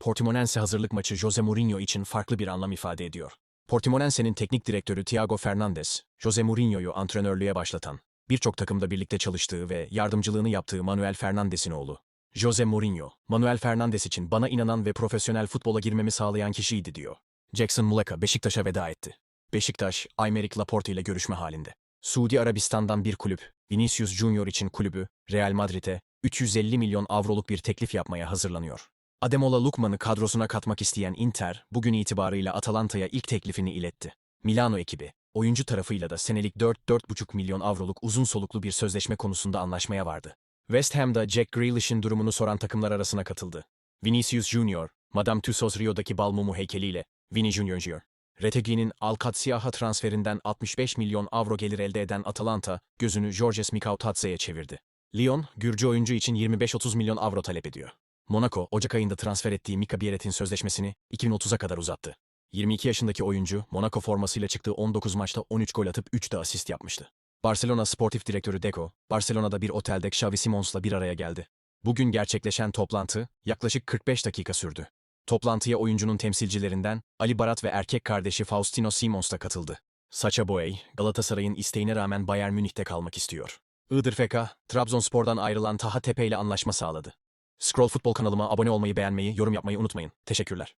Portimonense hazırlık maçı Jose Mourinho için farklı bir anlam ifade ediyor. Portimonense'nin teknik direktörü Thiago Fernandes, Jose Mourinho'yu antrenörlüğe başlatan, birçok takımda birlikte çalıştığı ve yardımcılığını yaptığı Manuel Fernandes'in oğlu. Jose Mourinho, Manuel Fernandes için bana inanan ve profesyonel futbola girmemi sağlayan kişiydi diyor. Jackson Muleka Beşiktaş'a veda etti. Beşiktaş, Aymeric Laporte ile görüşme halinde. Suudi Arabistan'dan bir kulüp, Vinicius Junior için kulübü, Real Madrid'e 350 milyon avroluk bir teklif yapmaya hazırlanıyor. Ademola Lukman'ı kadrosuna katmak isteyen Inter, bugün itibarıyla Atalanta'ya ilk teklifini iletti. Milano ekibi, oyuncu tarafıyla da senelik 4-4,5 milyon avroluk uzun soluklu bir sözleşme konusunda anlaşmaya vardı. West Ham'da Jack Grealish'in durumunu soran takımlar arasına katıldı. Vinicius Junior, Madame Tussauds Rio'daki bal mumu heykeliyle, Vini Junior Junior. Retegi'nin Alcatsiaha transferinden 65 milyon avro gelir elde eden Atalanta, gözünü Georges Mikautadze'ye çevirdi. Lyon, Gürcü oyuncu için 25-30 milyon avro talep ediyor. Monaco, Ocak ayında transfer ettiği Mika Bieret'in sözleşmesini 2030'a kadar uzattı. 22 yaşındaki oyuncu, Monaco formasıyla çıktığı 19 maçta 13 gol atıp 3 de asist yapmıştı. Barcelona sportif direktörü Deco, Barcelona'da bir otelde Xavi Simons'la bir araya geldi. Bugün gerçekleşen toplantı yaklaşık 45 dakika sürdü. Toplantıya oyuncunun temsilcilerinden Ali Barat ve erkek kardeşi Faustino Simons da katıldı. Sacha Boey, Galatasaray'ın isteğine rağmen Bayern Münih'te kalmak istiyor. Iğdır FK, Trabzonspor'dan ayrılan Taha Tepe ile anlaşma sağladı. Scroll Futbol kanalıma abone olmayı, beğenmeyi, yorum yapmayı unutmayın. Teşekkürler.